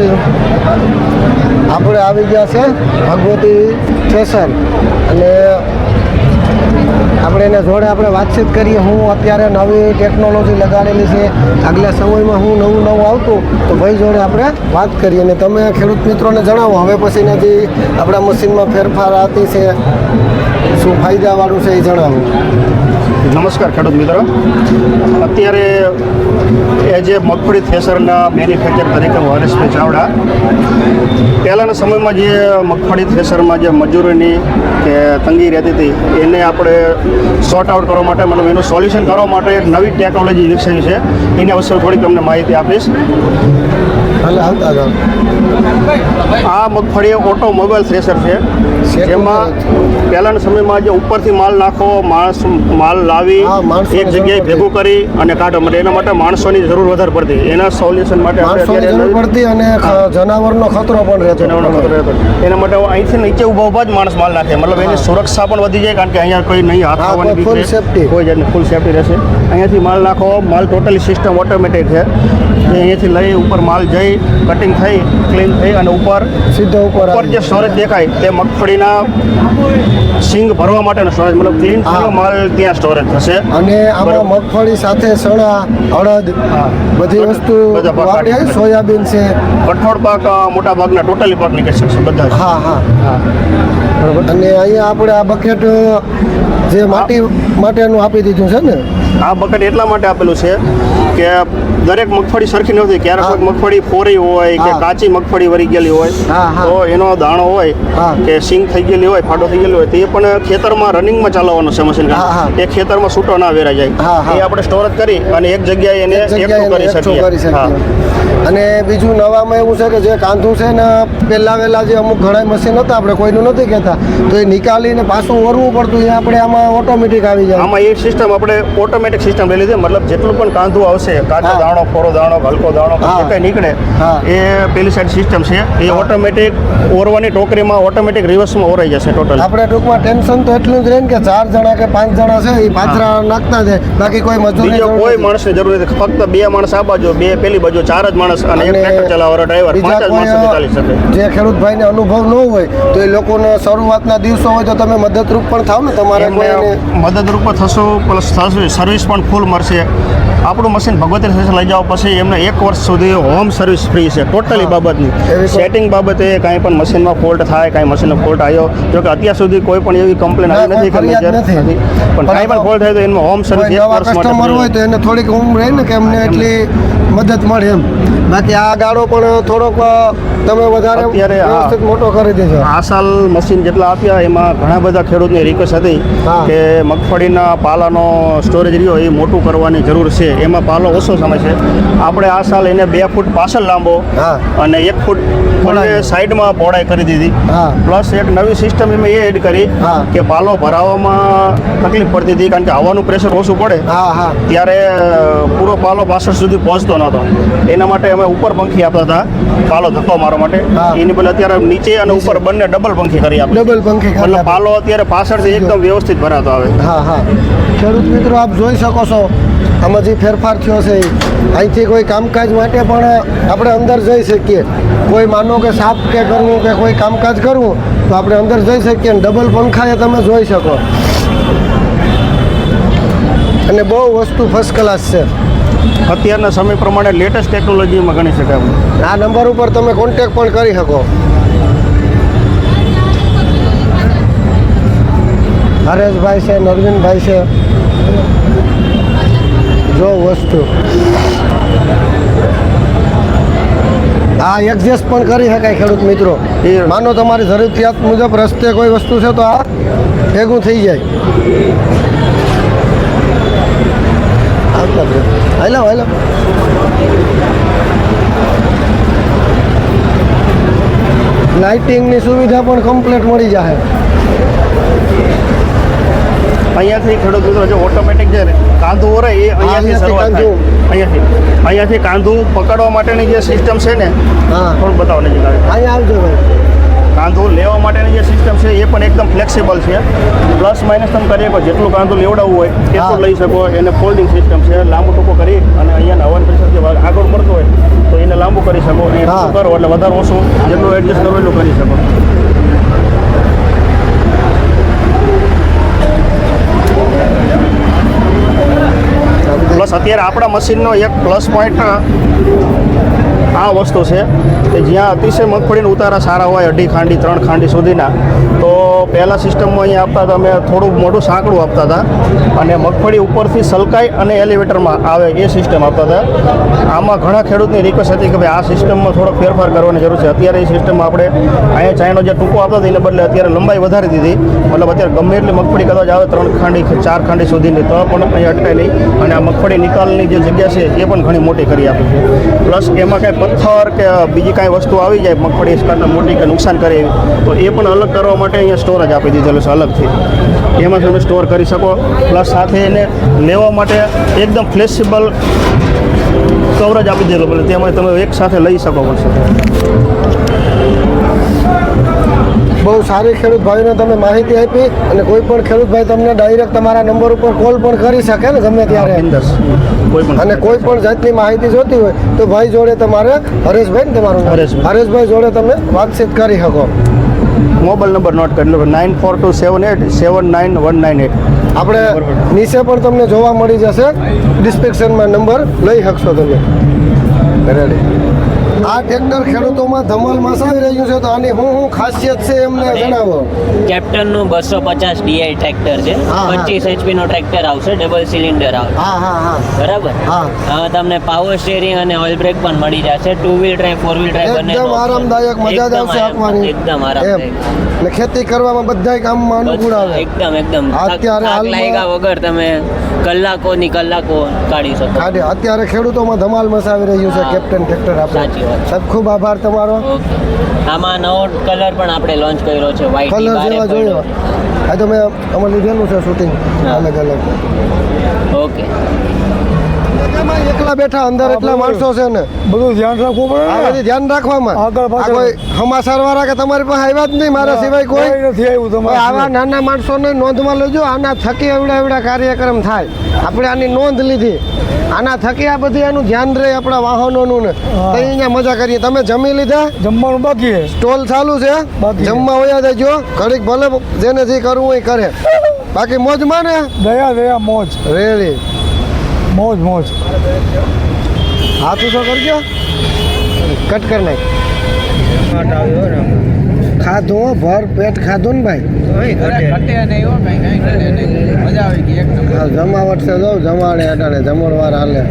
મોદી આપણે આવી ગયા છે ભગવતી સ્ટેશન. અને આપણે એને જોડે આપણે વાતચીત કરીએ. હું અત્યારે નવી ટેકનોલોજી લગાડેલી છે. આગલા સમયમાં હું નવું નવું આવતું તો ભાઈ જોડે આપણે વાત કરીએ. અને તમે ખેડૂત મિત્રોને જણાવો. હવે પછીનાથી આપણા મશીનમાં ફેરફાર આવતી છે. શું ફાયદાવાળું છે એ જણાવો. નમસ્કાર ખેડૂત મિત્રો. અત્યારે એ જે મગફળી થ્રેસરના મેન્યુફેક્ચર તરીકે હું હરેશભાઈ ચાવડા પહેલાંના સમયમાં જે મગફળી થ્રેસરમાં જે મજૂરીની કે તંગી રહેતી હતી એને આપણે સોર્ટ આઉટ કરવા માટે મતલબ એનું સોલ્યુશન કરવા માટે એક નવી ટેકનોલોજી વિકસાવી છે. એની અવસર થોડીક તમને માહિતી આપીશ. આ મગફળી ઓટોમોબાઈલ થ્રેસર છે. જેમાં પહેલાંના સમયમાં જે ઉપરથી માલ નાખો માણસ માલ લાવી એક જગ્યાએ ભેગું કરી અને કાઢો. માટે એના માટે માણસોની જરૂર વધારે પડતી. એના સોલ્યુશન માટે જરૂર પડતી અને જનાવરનો ખતરો પણ રહેતો. એના માટે અહીંથી નીચે ઊભા ઊભા જ માણસ માલ નાખે. મતલબ એની સુરક્ષા પણ વધી જાય કારણ કે અહીંયા કોઈ નહીં હાથ આવવાની ફૂલ સેફટી કોઈ જાતની ફૂલ સેફટી રહેશે. અહીંયાથી માલ નાખો. માલ ટોટલી સિસ્ટમ ઓટોમેટિક છે. અહીંયાથી લઈ ઉપર માલ જઈ કટિંગ થઈ ક્લીન થઈ અને ઉપર સીધો ઉપર ઉપર જે સ્ટોરેજ દેખાય તે મગફળીના સિંગ ભરવા માટેનો સ્ટોરેજ મતલબ ક્લીન થયેલો હા. માલ ત્યાં સ્ટોરેજ થશે. અને આમાં મગફળી સાથે ચણા અડદ. બધી વસ્તુ બધા પાક વાપરી સોયાબીન છે. કઠોળ પાક મોટા ભાગના ટોટલી પાક નીકળી શકશે બધા. હા હા. બરાબર. અને અહીંયા આપણે આ બકેટ જે માટી માટેનું આપી દીધું છે ને? આ બકેટ એટલા માટે આપેલું છે કે દરેક મગફળી સરખી ન હોતી ક્યારેક. મગફળી ફોરી હોય કે કાચી મગફળી વળી ગયેલી હોય હા, હા. તો એનો દાણો હોય. કે સિંગ થઈ ગયેલી હોય ફાટો થઈ ગયેલો હોય તે પણ ખેતરમાં રનિંગમાં ચાલવાનો છે મશીન હા, હા. એ ખેતરમાં છૂટો ના વેરા જાય. એ આપણે સ્ટોરેજ કરી અને એક જગ્યાએ એને એકઠું કરી શકીએ અને બીજું નવામાં એવું છે કે જે કાંધું છે ને પહેલાં વહેલા જે અમુક ઘણા મશીન હતા આપણે કોઈનું નથી કહેતા તો એ નીકાળીને પાછું ઓરવું પડતું એ આપણે આમાં ઓટોમેટિક આવી જાય આમાં એ સિસ્ટમ આપણે ઓટોમેટિક સિસ્ટમ લઈ લીધી મતલબ જેટલું પણ કાંધું આવશે કાચો દાણો ફોરો દાણો હલકો દાણો. કંઈ નીકળે એ પેલી સાઈડ સિસ્ટમ છે. એ ઓટોમેટિક ઓરવાની ટોકરીમાં ઓટોમેટિક રિવર્સમાં ઓરાઈ જશે ટોટલ આપણે ટૂંકમાં ટેન્શન તો એટલું જ રહે કે ચાર જણા કે પાંચ જણા છે એ પાથરા નાખતા જાય. બાકી કોઈ મજૂરી કોઈ માણસની જરૂર નથી. ફક્ત બે માણસ આ બાજુ બે પેલી બાજુ ચાર જ માણસ અને એક ટ્રેક્ટર ચલાવવાનો ડ્રાઈવર પાંચ જ માણસ ચાલી શકે. જે ખેડૂત ભાઈને અનુભવ ન હોય તો એ લોકોને શરૂઆતના દિવસો હોય તો તમે મદદરૂપ પણ થાવ ને તમારે મદદરૂપ થશો પ્લસ સર્વિસ પણ ફૂલ મળશે. આપણું મશીન ભગવતી સ્ટેશન લઈ જાઓ પછી એમને એક વર્ષ સુધી હોમ સર્વિસ ફ્રી છે. ટોટલી બાબતની. સેટિંગ બાબતે કાંઈ પણ મશીનમાં ફોલ્ટ થાય કાંઈ મશીનનો ફોલ્ટ આવ્યો. જો કે અત્યાર સુધી કોઈ પણ એવી કમ્પ્લેન આવી નથી નથી. પણ કાંઈ પણ ફોલ્ટ થાય તો એમાં હોમ સર્વિસ એક વર્ષ માટે હોય તો એને થોડીક ઊંઘ રહે ને કે એમને એટલી મદદ મળે એમ. બાકી આ ગાળો પણ થોડોક તમે વધારે વ્યવસ્થિત મોટો કરી દેજો. આ સાલ મશીન જેટલા આપ્યા એમાં ઘણા બધા ખેડૂતની રિક્વેસ્ટ હતી કે મગફળીના પાલાનો સ્ટોરેજ રહ્યો એ મોટું કરવાની જરૂર છે. એમાં પાલો ઓછો સમય છે. આપણે આ સાલ એને બે ફૂટ પાછળ લાંબો અને એક ફૂટ સાઈડમાં પહોળાઈ કરી દીધી. પ્લસ એક નવી સિસ્ટમ એમાં એ એડ કરી. કે પાલો ભરાવવામાં તકલીફ પડતી હતી કારણ કે હવાનું પ્રેશર ઓછું પડે. હા હા. ત્યારે પૂરો પાલો પાછળ સુધી પહોંચતો નહોતો એના માટે અમે ઉપર પંખી આપતા હતા. પાલો ધક્કો મારા માટે. એની બદલે અત્યારે નીચે અને ઉપર બંને ડબલ પંખી કરી આપે ડબલ પંખી એટલે પાલો અત્યારે પાછળથી એકદમ વ્યવસ્થિત ભરાતો આવે. હા હા. ખેડૂત મિત્રો આપ જોઈ શકો છો આમાં જે ફેરફાર થયો છે એ અહીંથી કોઈ કામકાજ માટે પણ આપણે અંદર જઈ શકીએ. કોઈ માનો કે સાપ કે કરવું કે કોઈ કામકાજ કરવું તો આપણે અંદર જઈ શકીએ ને ડબલ પંખાએ તમે જોઈ શકો. અને બહુ વસ્તુ ફર્સ્ટ ક્લાસ છે. અત્યારના સમય પ્રમાણે લેટેસ્ટ ટેકનોલોજીમાં ગણી શકાય આ નંબર ઉપર તમે કોન્ટેક પણ કરી શકો. હરેશભાઈ છે નરવિનભાઈ છે. જો વસ્તુ. આ એડજસ્ટ પણ કરી શકાય ખેડૂત મિત્રો. એ. માનો તમારી જરૂરિયાત મુજબ રસ્તે કોઈ વસ્તુ છે તો આ ભેગું થઈ જાય આવતા જ રહે. હાલો હાલો. લાઇટિંગની સુવિધા પણ કમ્પ્લીટ મળી જશે અહીંયાથી ખેડૂત મિત્રો જે ઓટોમેટિક છે ને કાંધું ઓરે એ અહીંયાથી શરૂઆત થાય. અહીંયાથી. અહીંયાથી કાંધું પકડવા માટેની જે સિસ્ટમ છે ને હા. પણ બતાવો નજીક આવે અહીંયા આવજો ભાઈ. કાંધું લેવા માટેની જે સિસ્ટમ છે એ પણ એકદમ ફ્લેક્સિબલ છે. પ્લસ માઇનસ તમે કરી શકો જેટલું કાંધું લેવડાવવું હોય. એટલું લઈ શકો. એને ફોલ્ડિંગ સિસ્ટમ છે લાંબો ટૂંકો કરી અને અહીંયા હવન પ્રેશર જે આગળ મળતું હોય તો એને લાંબુ હા. કરો એટલે વધારે ઓછું જેટલું એડજસ્ટ કરો એટલું કરી શકો પ્લસ અત્યારે આપણા મશીનનો એક પ્લસ પોઈન્ટ આ વસ્તુ છે કે જ્યાં અતિશય મગફળીના ઉતારા સારા હોય, અઢી ખાંડી, ત્રણ ખાંડી સુધીના તો પહેલાં સિસ્ટમમાં અહીંયા આપતા હતા. અમે થોડું મોટું સાંકડું આપતા હતા. અને મગફળી ઉપરથી સલકાઈ અને એલિવેટરમાં આવે એ સિસ્ટમ આપતા હતા. આમાં ઘણા ખેડૂતની રિક્વેસ્ટ હતી કે ભાઈ આ સિસ્ટમમાં થોડો ફેરફાર કરવાની જરૂર છે. અત્યારે એ સિસ્ટમમાં આપણે અહીંયા ચાઇનો જે ટૂંકો આપતા હતા, એને બદલે અત્યારે લંબાઈ વધારી દીધી. મતલબ અત્યારે ગમે એટલી મગફળી કદાચ આવે ત્રણ ખાંડી ચાર ખાંડી સુધીની, તો પણ અહીંયા અટકાય નહીં. અને આ મગફળી નિકાલની જે જગ્યા છે, એ પણ ઘણી મોટી કરી આપી છે. પ્લસ એમાં કાંઈ પથ્થર કે બીજી કાંઈ વસ્તુ આવી જાય, મગફળી મોટી કે નુકસાન કરે તો એ પણ અલગ કરવા માટે અહીંયા સ્ટોરેજ આપી દીધેલું છે અલગથી. એમાં તમે સ્ટોર કરી શકો. પ્લસ સાથે એને લેવા માટે એકદમ ફ્લેક્સિબલ કવરેજ આપી દીધેલું એટલે તેમાં તમે એક સાથે લઈ શકો પડશે બહુ સારી ખેડૂત ભાઈઓને તમે માહિતી આપી અને કોઈ પણ ખેડૂત ભાઈ તમને ડાયરેક્ટ તમારા નંબર ઉપર કોલ પણ કરી શકે ને ગમે ત્યારે. બિંદાસ કોઈ પણ અને કોઈ પણ જાતની માહિતી જોતી હોય તો ભાઈ જોડે તમારે હરેશભાઈ ને તમારું. હરેશભાઈ જોડે તમે વાતચીત કરી શકો. મોબાઈલ નંબર નોટ કરી લો nine four two seven eight seven nine one nine eight. આપણે નીચે પણ તમને જોવા મળી જશે. ડિસ્ક્રિપ્શનમાં નંબર લઈ શકશો તમે. રેડી આ ટ્રેક્ટર ખેડૂતોમાં ધમાલ મસાવી રહ્યું છે તો આની શું શું ખાસિયત છે એમને જણાવો. કેપ્ટનનું બસો પચાસ ડીઆઈ ટ્રેક્ટર છે. હા, હા. પચીસ એચપીનો ટ્રેક્ટર આવશે ડબલ સિલિન્ડર આવશે. હા હા હા. બરાબર? હા. તમને પાવર સ્ટેરિંગ અને ઓઇલ બ્રેક પણ મળી જશે. Two wheel drive four wheel drive બંને એકદમ આરામદાયક મજા જ આવશે આપવાની. એકદમ આરામદાયક. એટલે ખેતી કરવામાં બધાય કામમાં અનુકૂળ આવે. એકદમ એકદમ. અત્યારે લાગ્યા વગર તમે કલાકોની કલાકો કાઢી શકો. કાઢે અત્યારે ખેડૂતોમાં ધમાલ મસાવી રહ્યું છે કેપ્ટન ટ્રેક્ટર આપણે. સાહેબ ખૂબ આભાર તમારો. આમાં નવો કલર પણ આપણે લોન્ચ કર્યો છે વ્હાઈટ કલર જેવા જોયો. આ તો મેં અમારે લીધેલું છે શૂટિંગ અલગ અલગ. ઓકે એકલા બેઠા અંદર એટલા માણસો છે ને. બધું ધ્યાન રાખવું પડે ને. ધ્યાન રાખવામાં. આગળ કોઈ હમાસાર વાળા કે તમારી પાસે આવ્યા જ નહીં મારા સિવાય કોઈ? નથી આવ્યું તમારે આવા નાના માણસોને નોંધમાં લેજો આના થકી એવડા એવડા કાર્યક્રમ થાય. આપણે આની નોંધ લીધી. આના થકી આ બધી આનું ધ્યાન રહે આપણા વાહનોનું ને. અહીંયા મજા કરીએ. તમે જમી લીધા? જમવાનું બાકી સ્ટોલ ચાલુ છે. જમવા વયા દેજો ઘડીક ભલે જેને જે કરવું હોય એ કરે. બાકી મોજમાં ને? દયા દયા મોજ. રેડી મોજ મોજ. હાથ તો કરજો કટ કર નાખ. ખાધું ભર પેટ ખાધું ને ભાઈ. હા, જમાવટ છે જો જમાડે અટાણે જમણવાર હાલે.